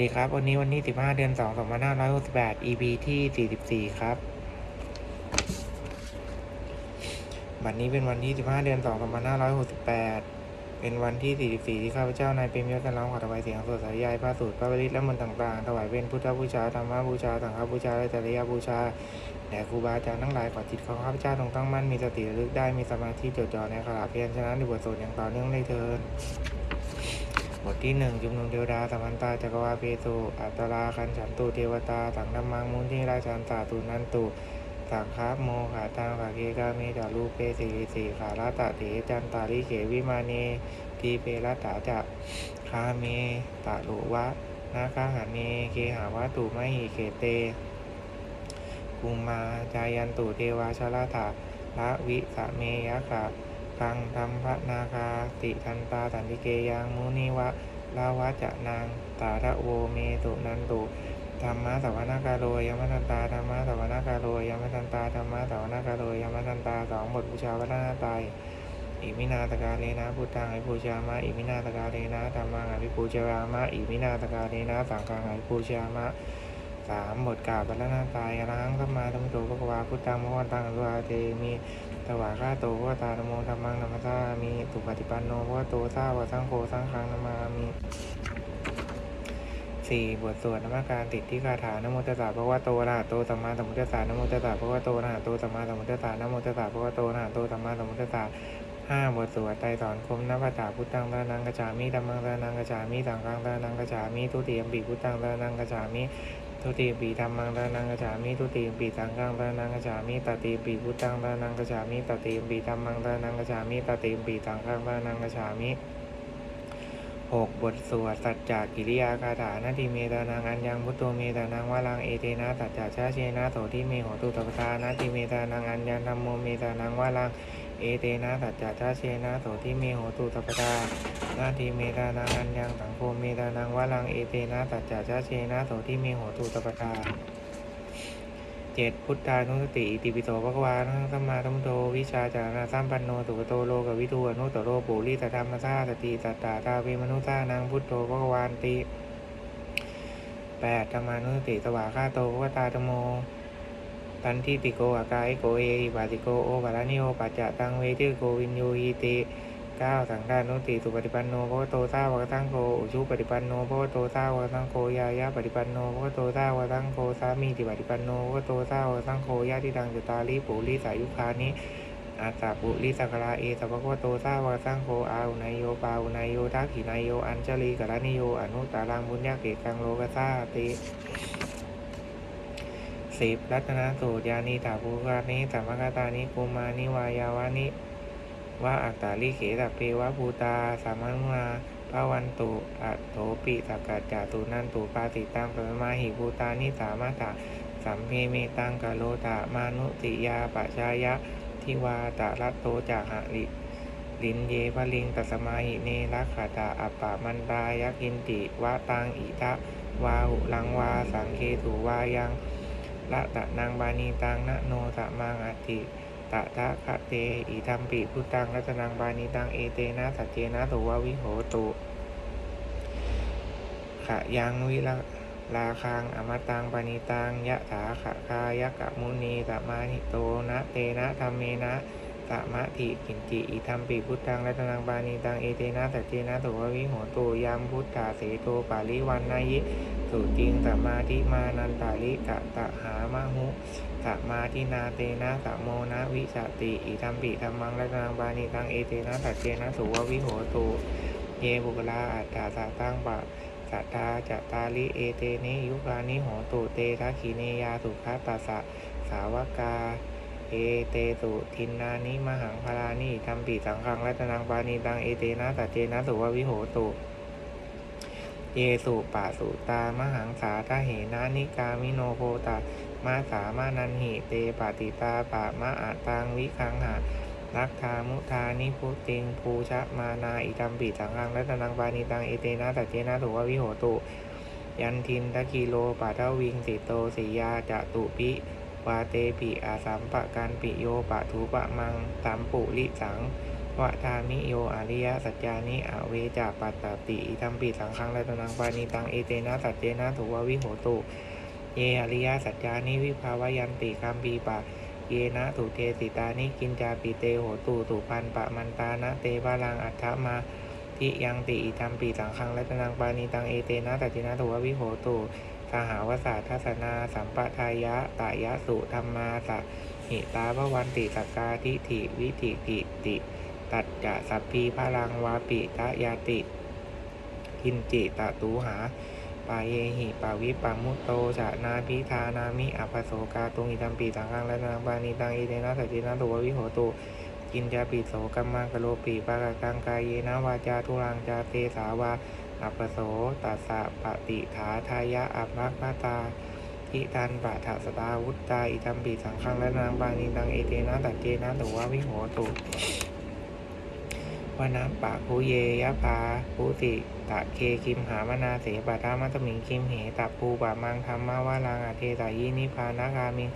สวัสดีครับ วันนี้วันที่15 เดือน 2 2568 EP ที่ 44 ครับวันนี้เป็นวันที่15 เดือน 2 2568 เป็นวันที่ 44 ที่ข้าพเจ้านายเป็นยศกันร้องขอถวายเสียงสดสายยายพระสูตรพระบริตและมนต์ต่างๆ ถวายเป็นพุทธบูชาธรรมบูชา สังฆบูชา และจริยบูชา แด่ครูบาอาจารย์ทั้งหลายขอจิตของข้าพเจ้าจงตั้งมั่น มีสติระลึกได้ มีสมาธิจดจ่อในขณะเพียรชนะในบทสวดอย่างต่อเนื่องได้เทิน บทที่หนึ่งจุมนุมเทวดาสัมพันตาจักรวาเพสุอัตตราคันฉันตุเทวตาสังธรรมังมุนทิราชันตาตุนันตุสังคาโมขาตังภาเกกาเมจารูเปสีสีขาราตะเถจันตาลิเขวิมาเนทีเปรัตตาจะคาเมตะลุวะนาคาหาเนเคหาวะตุมหิเขเตกุมาจายันตุเทวาชลาถาละวิสะเมยะขะ ตังธรรมพนาคาติทันตาสันติเกยังมุนิวะลาวะจะนางตาระโวเมตุนันตุธรรมะสวนาคาโรยมทันตาธรรมะสวนาคาโรยมทันตาธรรมะสวนาคาโรยมทันตาสองบทบูชาวัฒนตายอิมินาตกาเลนะพุทธังอิปูชามะอิมินาตกาเลนะธรรมังอิปูชามะอิมินาตกาเลนะสังฆังอิปูชามะสามบทกาววัฒนตายอรหังสัมมาสัมพุทโธพระกวาพุทธังมะวันตังอรุอาเทมี ถวายข้าโตพระตาธรรมโมธรรมังนัมสามีสุปฏิปันโนพระโตสาวะสังโฆสังฆังนามามีสี่บทสวดนมัสการติดที่คาถานโมตัสสะพระวะโตอะระหะโตสัมมาสัมพุทธัสสะนโมตัสสะพระวะโตอะระหะโตสัมมาสัมพุทธัสสะนโมตัสสะพระวะโตอะระหะโตสัมมาสัมพุทธัสสะห้าบทสวดไตรสอนคมนับถาพุทธังตานังกจฉามิธรรมังตานังกจฉามิสังฆังตานังกจฉามิทุติยมปิพุทธังตานังกจฉามิ ทุติมปิธรรมังตานังกจฉามิทุติมปิสังฆังตานังกจฉามิตติมปิพุทธังตานังกจฉามิตติมปิธรรมังตานังกจฉามิตติมปิสังฆังตานังกจฉามิหกบทสวดสัจจกิริยาคาถานาทีเมตานังอัญญังพุทโธเมตานังวาลังเอเตนะสัจจชาเชนะโสทิเมโหตุตปทานาทีเมตานังอัญญังธรรมโมเมตานังวาลัง เอเตนะสัจจะชาเชนะโสทิเมโหตุสัพพทานาทีเมตานังอัญญังสังโฆเมตานังวะลังเอเตนะสัจจะชาเชนะโสทิเมโหตุสัพพทาเจ็ดพุทธานุสติอิติปิโสภควาทังสัมมาทัมพุทโธวิชาจารณะสัมปันโนสุขโตโลกวิทูอนุตตโรปุริสธรรมสาสติสัตตาตาเวมนุสานังพุทโธภควานติแปดธรรมานุสติสวาคาโตภควตาธโม ตันทิติโกอากาอิโกเอหิปาติโกโอบาลานิโอปัจจะตังเวทิโกวินโยหิติเก้าสังฆานุติสุปฏิปันโนพระโตสาวกสังโฆอุชุปฏิปันโนพระโตสาวกสังโฆยายาปฏิปันโนพระโตสาวกสังโฆสามีติปฏิปันโนพระโตสาวกสังโฆญาติดังจตาลิปุริสายุคานิอาสาปุริสักราเอสัพพะโตสาวกสังโฆอาอุนายโยปาอุนายโยทักขินายโยอัญชลีกรณิโยอนุตตารังบุญญาเกกังโลกสาติ สิบรัตนสูตรยานีถาภูกานิสัมมกตานิกุมานิวายาวานิว่าอัตตาลิเขตเพวะภูตาสามานุนาพระวันตุอัตโถปิสักกัจจตุนันตุปาติตังปะมาหิภูตานิสามาตาสัมเพเมตังกะโลตะมานุติยาปะชายะทิวาตะรัตโตจาหะลิลินเยพลิงตัสมาหิเนรักขตาอัปปะมันตายกินติวะตังอิทะวาหุลังวาสังเคตุวายัง ละตะนางบานีตังนะโนสะมังอติตะทะคะเตอิทัมปิพุตังรัตนังบานีตังเอเตนะสัจเจนะตุวะวิโหตุขะยังวิละลาคังอมตังปานิตังยะถาขะคายะกะมุนีตะมานิโตนะเตนะธรรมเมนะ ตะมะทิกินจิอิทัมปิพุตังรัตนังบานีตังเอเตนะสัจเจนะตุวะวิโหตุยัมพุทธาเสโตปาลิวันนายิสุจิงสัมมาทิมานันตาลิกะตะหามะหุสัมมาทินาเตนะสัมโมนะวิสติอิทัมปิธรรมังรัตนังบานิตังเอเตนะสัจเจนะสุววิโหตุเยบุกลาอัตตาสาตังปะสัตตาจะตาลิเอเตนิยุกานิโหตุเตทักขิเนยาสุขัตตสสะสาวกา เอเตสุทินนานิมหังพลานิทัมปิสังฆังรัตนังบานิตังเอเตนะสัจเจนะสุววิโหตุเยสุปะสุตามหังสาทะเหนะนิกามิโนโพตามาสามานันหิเตปฏิตาปะมะอะตังวิคังหาลักธามุทานิพุติงภูชะมานาอิตัมปิสังฆังรัตนังปานิตังเอเตนะตัจเจนะถุววิโหตุ ยันทินตะกิโลปะทวิงสิโตสิยาจะตุปิ วาเตปิอาสัมปะกันปิโยปะทุปะมังตัมปุริสังวะทามิโยอริยสัจจานิอเวจาปัตตติอิทัมปิสังฆังรัตนังปานิตังเอเตนะสัจเจนะถูววิโหตุเยอริยสัจจานิวิภาวยันติคัมปีปะเยนะตุเทสิตานิกินจาปิเตโหตุตุพันปะมันตานะเตบาลังอัฏฐมาทิยังติอิทัมปีสังฆังรัตนังปานิตังเอเตนะตัจจินะถุววิโหตุ สหาวสาทัสนา สัมปทายะตายะสุธรรมาสะหิตาภวันติสกาทิถิวิถิติติ ตัดจะสัพพีพลังวาปิทะยาติกินจิตตูหาปาเยหิปาวิปามุตโตจะนาพิธานามิอัปโสกาตุงอิตัมปีสังฆังและนางปานิตังอิเตนะสัจจินะตุววิโหตุกินจาปิโสกัมมังกโลปีปากกังกายเยนะวาจาทุรังจาเตสาวา อัปโสตัสสะปฏิฐาทายะอัปมัคคตาทิทันปะทัสตาวุตตาอิตัมปีสังฆังและนางปานิตังเอเตนะตัจเจนะตุววิโหตุวนาปะภูเยยะพาภูติตะเคคิมหามนาเสปะทามัตมิงคิมเหตะภูปะมังธรรมาวาลังอเทสายินิพานากามิง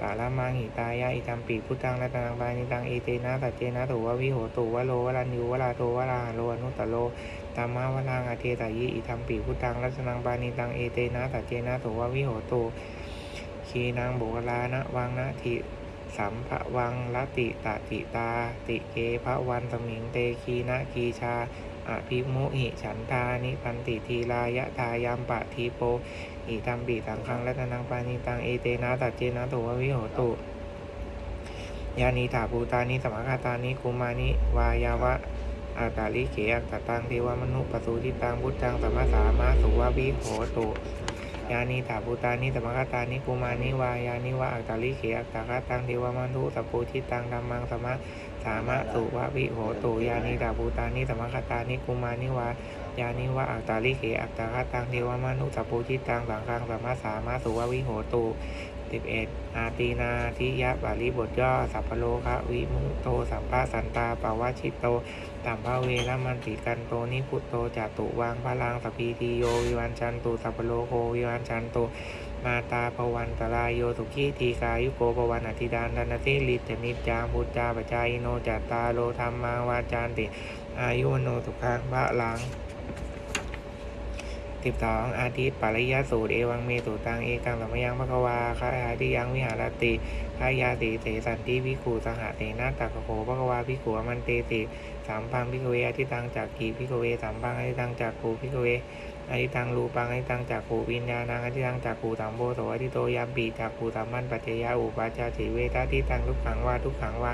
ปะละมังหิตายะอิตัมปีพุทธังรัตนังปานิตังเอเตนะตัจเจนะตุวะวิโหตุวะโลวะรันยูวะลาโตวะลาโลอนุตตโลธรรมาวาลังอเทสายิอิตัมปีพุทธังรัตนังปานิตังเอเตนะตัจเจนะตุวะวิโหตุคีนังโบกลานะวังนะทิสัมภวังลติตะติตา ติเกภวันสมิงเตคีนะคีชาอภิมุหิฉันทานิพันติทีลายะทายามปะทีโป อิตัมปีสังฆังและตนังปานิตังเอเตนะตัจเจนะตุววิโหตุยานีถาภูตานิสมคาตานิคุมานิวายาวะอาตาลิเขอัตตังเทวมนุปสุทิตังบุตตังสัมมาสามาสุวะวิโหตุยานีถาภูตานิสมคาตานิคุมานิวายานิวะอักตาลิเขอักตาคตังเทวมนุสัพพุทิตังธัมมังสมะสามะสุวะวิโหตุยานีถาภูตานิสมคาตานิคุมานิวา ยานิวะอักตาลิเขอักตาคตังเทวมนุสัพพุทิตังสังฆังสัมมาสามาสุววิโหตุ11อาตีนาทิยะบาลีบทย่อ สัพพโลคะวิมุโต สัมปะสันตาปาวชิตโตตัมภเวรมันติกันโต นิพุตโตจาตุวังพลังสพพีติโย วิวันชันตุ สัพพโลโควิวันชันตุ มาตาภวันตรายโยสุขีทีกายุโกภวันอธิดานดานติลิตนิจจามพุทธาปจายโนจัตตาโลธรรมาวาจานติ อายุวโนสุขังพระลัง สิบสองอาทิตย์ปริยสูตรเอวังเมสุตังเอกังสัมยังพะกวาคาอาทิยังวิหารติคายาติเสสันติวิขูสหเสนาตักโขพะกวาพิขูอมันเตติสามพังพิกเวอทิตังจากกีพิกเวสามพังอทิตังจากขูพิกเวอทิตังรูปังอทิตังจากขูวิญญาณังอทิตังจากขูสัมโพโสอทิโตยามปีจากขูสัมมันปัจเจยาอุปาจาติเวทาทิตังทุกขังว่าทุกขังว่า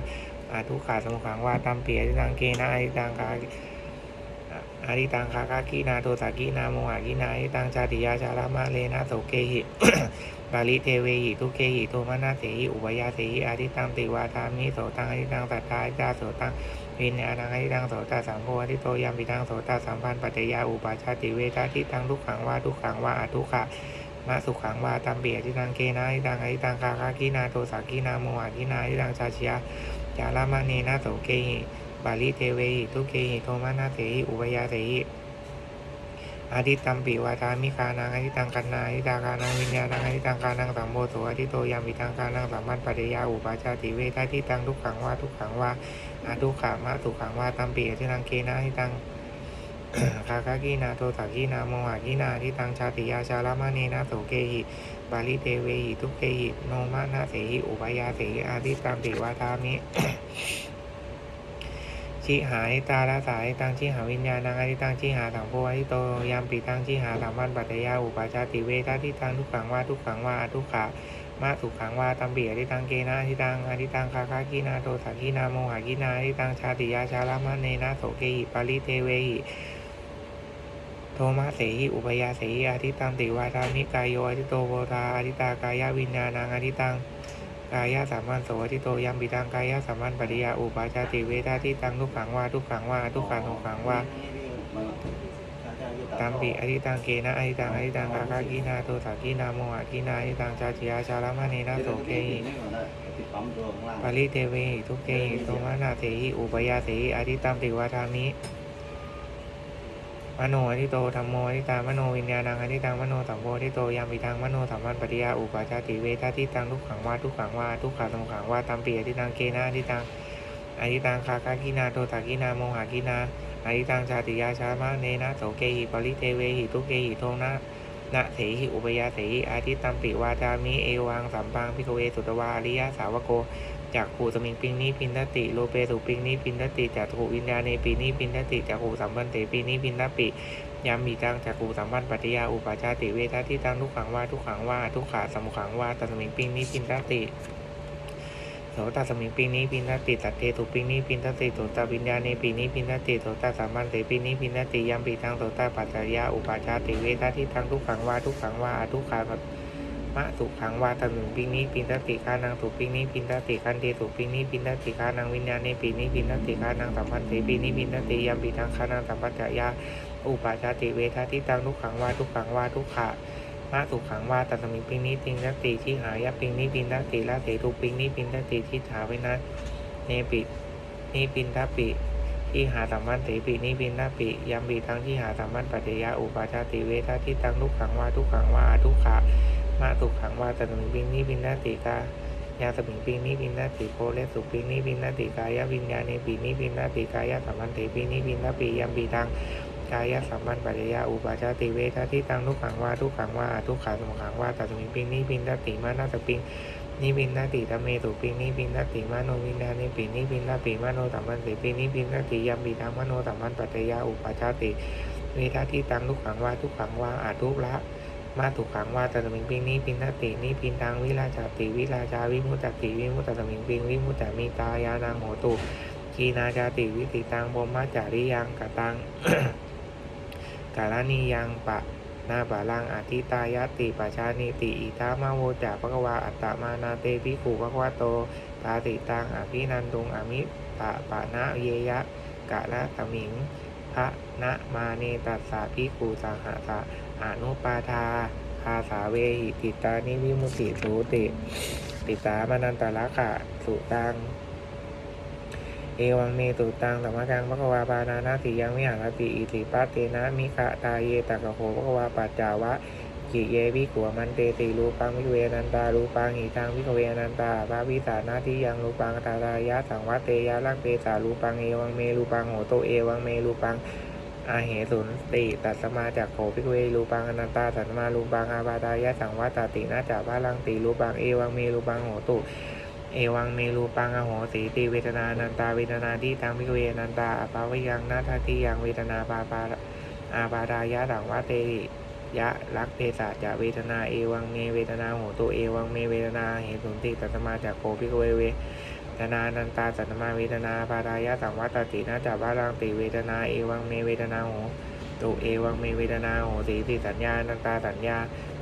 อาทุกขาสมุขังว่าตัมเปียอทิตังเกนะอทิตังกา อาริตังคาคากีนาโทสากีนาโมหากีนาอาริตังชาติยาชาลามาเลนะโสเกหิบาลิเทเวหิทุเกหิโทมานาเสหิอุปยาเสหิอาริตังติวาทามิโสตังอาริตังสัทธาอาริตาโสตังวิญญาณังอาริตังโสตาสัมโพอาริโตยามปิตังโสตาสัมพันธ์ปัจจยาอุปาชาติเวทาทิตังทุกขังว่าทุกขังว่าอาทุกขะมาสุขังว่าตัมเบียทิตังเกนาอาริตังอริตังคาคากีนาโทสากีนาโมหากีนาอาริตังชาชิยาจาลามาเนนะโสเกหิ บาลิเทเวหิทุเกหิโทมานาเสหิอุปยาเสหิอาทิตัมปิวาทามิคานังอาทิตังกันนาอาทิตาคานังวิญญาณังอาทิตังคานังสัมโมโสอาทิโตยามิตังคานังสัมมันปัจจยาอุปาชาติเวทาทิตังทุกขังว่าทุกขังว่าอาทุกขามะทุกขังว่าตัมปิอาทิตังเกนะอาทิตังคาคากีนาโทสากีนาโมหะกีนาอาทิตังชาติยาชาลามะเนนะโสเกหิบาลิเทเวหิทุเกหิโนมานะเสหิอุปยาเสหิอาทิตัมปิวาทามิ ชิหายตาลาสายตังชิหาวิญญาณังอธิตังชิหาสังโพอธิโตยามปีตังชิหาสัมวันปัจจยาอุปาชาติเวทาทิตังทุกขังว่าทุกขังว่าทุกขะมาสุขังว่าตัมเบียอธิตังเกนะอธิตังอธิตังคาคากีนาโตสากีนาโมหะกีนาอธิตังชาติยาชาลามะเนนะโสเกหิปาริเทเวหิโทมาเสหิอุปยาเสหิอธิตังติวาทามิกายโยอธิโตโพธาอธิตากายวิญญาณังอธิตัง กายะสามัญโสทิโตยามปิตังกายะสามัญปริยาอุปาชาติเวทาที่ตังทุกขังว่าทุกขังว่าทุกขังทุกขังว่าตามปิอธิตังเกนะอธิตังอธิตังกาคากีนาโทสากีนาโมหะกีนาอธิตังชาจิยาชาลามะเนนะโสเกหิปาริเทเวหิทุกเกหิโทมานาเสหิอุปยาเสหิอธิตัมติวาทามิ มโนอนิโตธรรมโมอนิตามโนวิญญาณังอนิตังมโนสัมโพธิโตยามปิตังมโนสัมมันปฏิยาอุปาชาติเวทาทิตังทุกขังว่าทุกขังว่าทุกขาสมุขังว่าตัมปีอธิตังเกนาอธิตังอาทิตังคาคากินาโทตากินาโมหากินาอาทิตังชาติยาชามะเนนะโสเกหิปริเทเวหิทุเกหิโทนะ นะเสหิอุปยาเสหิอาทิตัมปิวาจามิเอวังสัมปังพิโกเวสุตวาอริยสาวโกจากขูสมิงปิงนี้พินทติโลเปสุปิงนี้พินทติจากขูวิญญาณในปีนี้พินทติจากขูสัมพันเตปีนี้พินทปิยามมีตังจากขูสัมพันปัจจยาอุปาชาติเวทาที่ตังทุกขังว่าทุกขังว่าทุกขาสมุขังว่าตัสมิงปิงนี้พินทติ โสตสมิงปีนี้ปินทติตัดเทตุปีนี้ปินทติโสตวิญญาณีปีนี้ปินทติโสตสัมมันเตปีนี้ปินทติยามปีทางโสตปัจจยาอุปาชาติเวทาที่ทางทุกขังว่าทุกขังว่าอทุกขามะสุขังว่าตมิงปีนี้ปินทติคานังสุปีนี้ปินทติคันเทสุปีนี้ปินทติคานังวิญญาณีปีนี้ปินทติคานังสัมพันเตปีนี้ปินทติยามปีทางคานังสัมปัจจยาอุปาชาติเวทาที่ทางทุกขังว่าทุกขังว่าทุกขะ มาสุขังว่าตัสมิงปิงนี้ปิงทัตติที่หายะปิงนี้ปินทัตติละเสทุปิงนี้ปินทัตติที่หาไว้นะเนปินี่ปินทัปปิที่หาสัมมันเตปินี่ปินทัปปิยามปีทั้งที่หาสัมมันปัจจยาอุปาชาติเวทาที่ตังทุกขังว่าทุกขังว่าทุกขะมาสุขังว่าตัสมิงปิงนี้ปินทัตติกายาสมิงปิงนี้ปินทัตติโคเลสุปิงนี้ปินทัตติกายะวิญญาณในปีนี้ปินทัตติกายะสัมมันเตปินี้ปินทัปปิยามปีทาง กายสัมมันปัจจยาอุปาชาติเวทที่ตังทุกขังว่าทุกขังว่าทุกขาสมุขังว่าตัสมิงปิงนี่ปินตติมานาสปิงนี่ปินตติธรรมเมตุปิงนี่ปินตติมาโนวินานิปินี่ปินตติมาโนสัมมันติปินี่ปินตติยัมปีทางมโนสัมมันปัจจยาอุปาชาติเวทที่ตังทุกขังว่าทุกขังว่าอาทุกละมาถูกขังว่าตัสมิงปิงนี่ปินตตินี่ปินทางวิราชาติวิราชาวิมุตติวิมุตตสมิงปิงวิมุตตมีตายานางโหตุกีนาจาติวิติตังบมมาจาริยังกตัง กาลนียังปะนาบาลังอธิตายติปชานิติอิทามาโวจาภควาอัตตมานาเตปิขุภควโตปาติตังอภินันตุงอมิปะปะนะเยยะกะละตมิงพระนะมาเนตัสสะพิขุสหสะอนุปาทาภาสาเวหิติตานิวิมุตติสูติติสามานันตละกะสุตัง เอวังเมตุตังธรรมกังพระกวาปานานาติยังวิหารติอิติปัตเตนะมิคะตาเยตะกะโหพระกวาปัจจาวะกิเยวิขัวมันเตติรูปังวิเวนันตารูปังหิตังวิเวนันตาพระวิสานาที่ยังรูปังตาตายะสังวัตเตยะลักเปสารูปังเอวังเมรูปังโหโตเอวังเมรูปังอาเหสุนติตัสมาจากโขพิกเวรูปังอนันตาสันมารูปังอาบาดายะสังวัตตินาจาพระลังติรูปังเอวังเมรูปังโหตุ เอวังเมรูปังอโหสีติเวทนานันตาเวทนาที่ตังพิกเวนันตาอภาวิยังนาทัติยังเวทนาปาปาอาปาดายะสังวะเตยะรักเทศะจะเวทนาเอวังเมเวทนาโหตุเอวังเมเวทนาเหตุสุนติตัสมาจากโคพิกเวเวทนานันตาสัตมาเวทนาปาดายะสังวัตตินาจากบาลังติเวทนาเอวังเมเวทนาโหตุเอวังเมเวทนาโหสีติสัญญานันตาสัญญา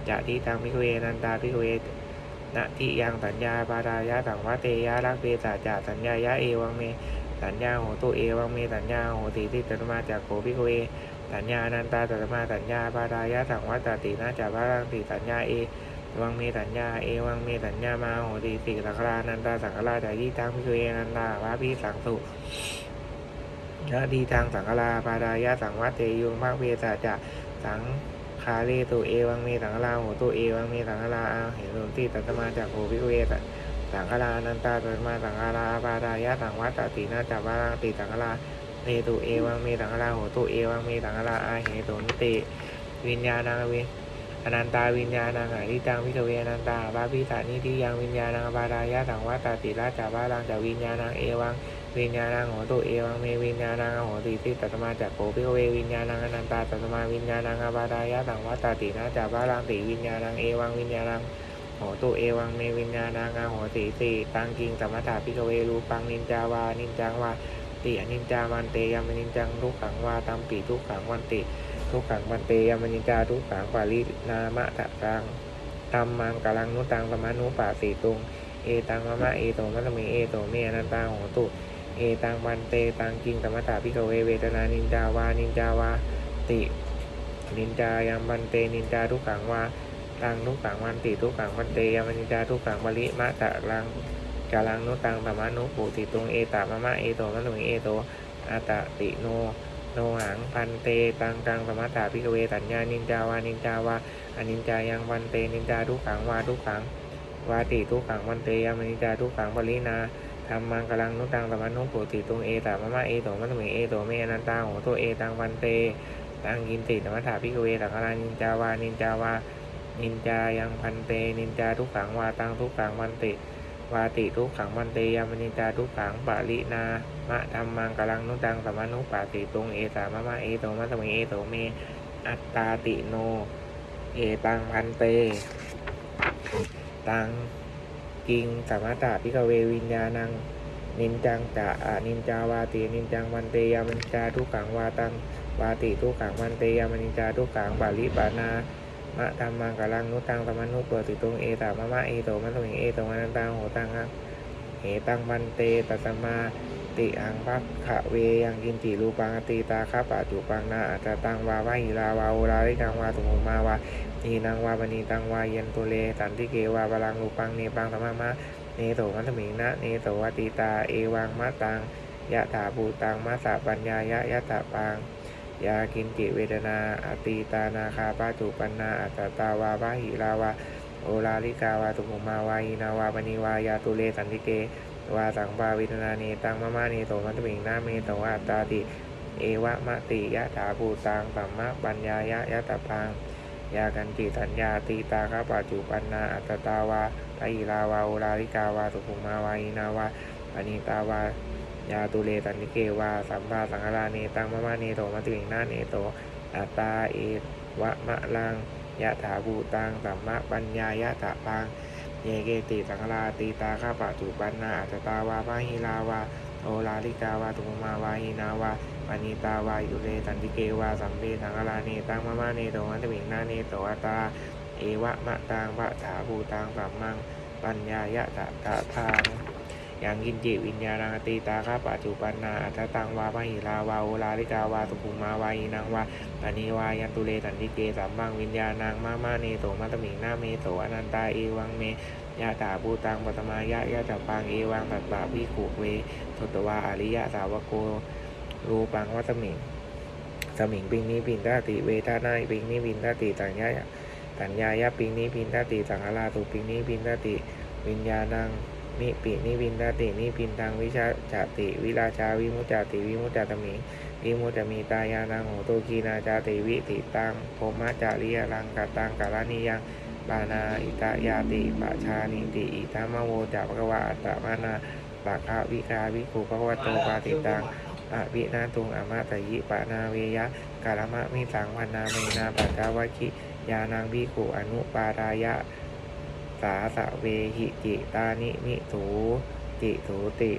จะที่ตังพิกเวนันตาพิกเว ณทิยังสัญญาปาดายะสังวะเตยะรักเปสาจาสัญญายะเอวังเมสัญญาโหตุเอวังเมสัญญาโหติติตมาจากโกพิโกเอสัญญานันตาตัตมาสัญญาปาดายะสังวัตตินาจากพระรังติสัญญาเอวังเมสัญญาเอวังเมสัญญามาโหติสิสังฆรานันตาสังฆราจากที่ตังพิโกเอนันตาพระพิสังสุยะดีทางสังฆราปาดายะสังวัตเตยุงภาคเวสาจะสัง คาเลตุเอวังเมสังฆลาโหตุเอวังเมสังฆลาอาเหตุติตัตมาจากโหพิเวตสังฆลานันตาตัตมาสังฆลาอาปาดายะสังวัตตินาจับาลังติสังฆลาเนตุเอวังเมสังฆลาโหตุเอวังเมสังฆลาอาเหตุติวิญญาณังเวอนันตาวิญญาณังอริตังพิกเวอนันตาบาปิสานิทิยังวิญญาณังปาดายะสังวัตติราจับาลังจากวิญญาณังเอวัง วิญญาณังโหตุเอวังเมวิญญาณังโหติติตัตมาจากโกพิกเววิญญาณังอนันตาตัตมาวิญญาณังอาบาดายะสังวัตตินาจาบาลังติวิญญาณังเอวังวิญญาณังโหตุเอวังเมวิญญาณังโหติติตังกิงสมัตถาพิกเวรูปังนินจาวานินจังวาติอนินจามันเตยามนินจังทุกขังวาตัมปีทุกขังวันติ ทุกขังวันเตยามนินจาทุกขังปารินามะตะตังตัมมังกาลังนุตังปมานุปาสีตุงเอตังมะมะเอโตมัตตมิเอโตเมอนันตาโหตุ เอตังวันเตตังกิงสมัตตาพิกเวเวทนานินจาวานินจาวาติ นินจายังวันเตนินจาทุกขังวาตังทุกขังวันติทุกขังวันเตยังนินจาทุกขังบริมะตะลังกาลังนุตังธรรมานุปุติตุงเอตามะมะเอโตมัตตมิเอโตอาตติโนโนหังพันเตตังกังสมัตตาพิกเวสัญญานินจาวานินจาวาอนินจายังวันเตนินจาทุกขังวาทุกขังวาติทุกขังวันเตยังนินจาทุกขังบรินา ธรรมังกลังนุตังสมานุโปติตุงเอตามะมะเอโตมัตมิเอโตเมอนันตาโหโตเอตังวันเตตังกินติธรรมถาพิกเวตังคารานินจาวานินจาวานินจายังพันเต นินจาทุกขังวาตังทุกขังวันติวาติทุกขังวันเตยามนินจาทุกขังปะลินามะธรรมังกลังนุตังสมานุปาติตุงเอตามะมะเอโตมัตมิเอโตเม อัตตาติโน เอตังพันเต ตัง กิงสมตาพิกเววิญญาณัง นินจังจะอานินจาวาตินินจังวันเตยามันินจาทุกขังวาตังวาติทุกขังวันเตยามันินจาทุกขังบาลิปานามะธรรมังกลังนุตังตมนุปติตุงเอตามะมะเอโตมัตมิเอโตมันันตังโหตังะเหตังมันเตตัสมา ติอังพักขะเวยังกินติรูปังอติตาคาปะจุปังนาอัจจตังวาวะหิลาวาโอลาริกังวาตุมุมาวานีนางวาบณีตังวาเยนตุเลสันติเกวาบาลังรูปังเนปังธรรมะมะเนโตมัตมิงนะเนโตวติตาเอวังมะตังยะถาภูตังมะสะปัญญายะยะถาปังยากินจิเวทนาอตีตานาคาปาจุปันนาอัตตตาวาบาหิลาวาโอลาลิกาวาตุมุมาวาอินาวาบณีวายาตุเลสันติเก วาสังปาวิทนาเนตังมะมะเนโตมัตมิงนะเมโตอัตตาติ เอวะมะติยะถาภูตังสัมมะปัญญายะยะถาปังยากันจิตัญญาตีตาคาปัจจุปันนาอัตตาวาไตลาวาอุลาลิกาวาสุภุมาวาอินาวาปณิตาวายาตุเลตันิเกวาสัมภาสังฆราเนตังมะมะเนโตมัตติงนาเนโตอัตตาเอวะมะลังยะถาภูตังสัมมะปัญญายะถาปัง เยเกติสังฆราตีตาคาปัจจุปันนาอัตตาวาพาหิลาวาโอลาลิกาวาตุมาวาหินาวาปณิตาวายุเลตันติเกวาสัมเปสังฆราเนตังมะมะเนโตมัตตวิงนาเนโตอัตตา เอวะมะตังวะถาภูตังสัมมังปัญญายะตะตะทาง ยังกินจิวิญญาณังอติตาคาปัจจุปันนาอัตตังวาปหิลาวาโอลาลิกาวาสุภุมาวายินังวาปณิวายันตุเลตันติเกสัมมังวิญญาณังมะมะเนโตมัตมิงนาเมโตอนันตาเอวังเมยะถาภูตังปัตมายะยะตะปังเอวังตัตตะวิขุเวสุตวาอริยะสาวโกรูปังวัตมิงสมิงปิงนี้ปินตาติเวทนาปิงนี้ปินตาติตัญญายะตัญญายะปิงนี้ปินตาติสังฆราตุปิงนี้ปินตาติวิญญาณัง นิปินิปินตาตินิปินตังวิชาจติ วิราชาวิมุจจติวิมุจจตมิวิมุจจมีตายานังโหตุกีนาจาติวิติตังโพมะจาริยรังกตังกาลานิยังปานาอิตายาติปะชานิติอิทัมโวจัปกวาอัตตะมานาปะคะวิคาวิคุภควโตปาติตังอภินาตุงอมาตยิปะนาเวยะกาลมะมิสังวนาเมนาปัจจาวคิยานังพิขุอนุปาทายะ สาสะเวหิจิตานิมิสูจิสูติ